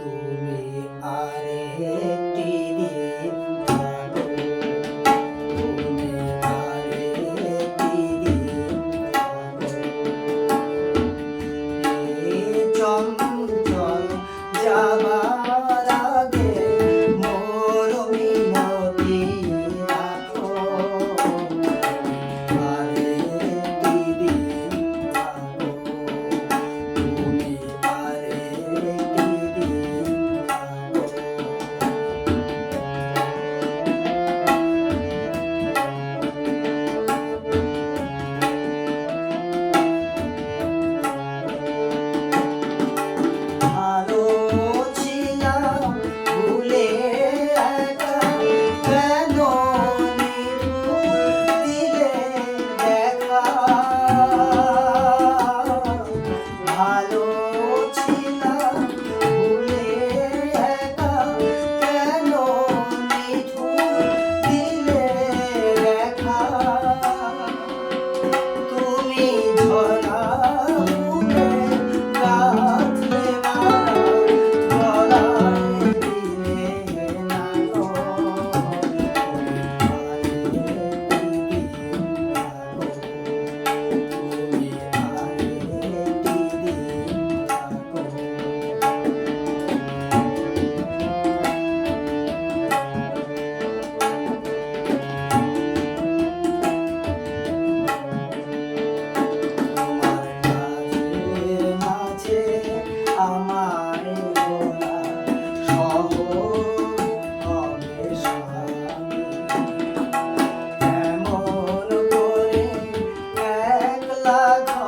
তুমি আরে একটি দিন থাকো। তুমি আরে একটি দিন থাকো। চঞ্চল যাবা আল্লাহ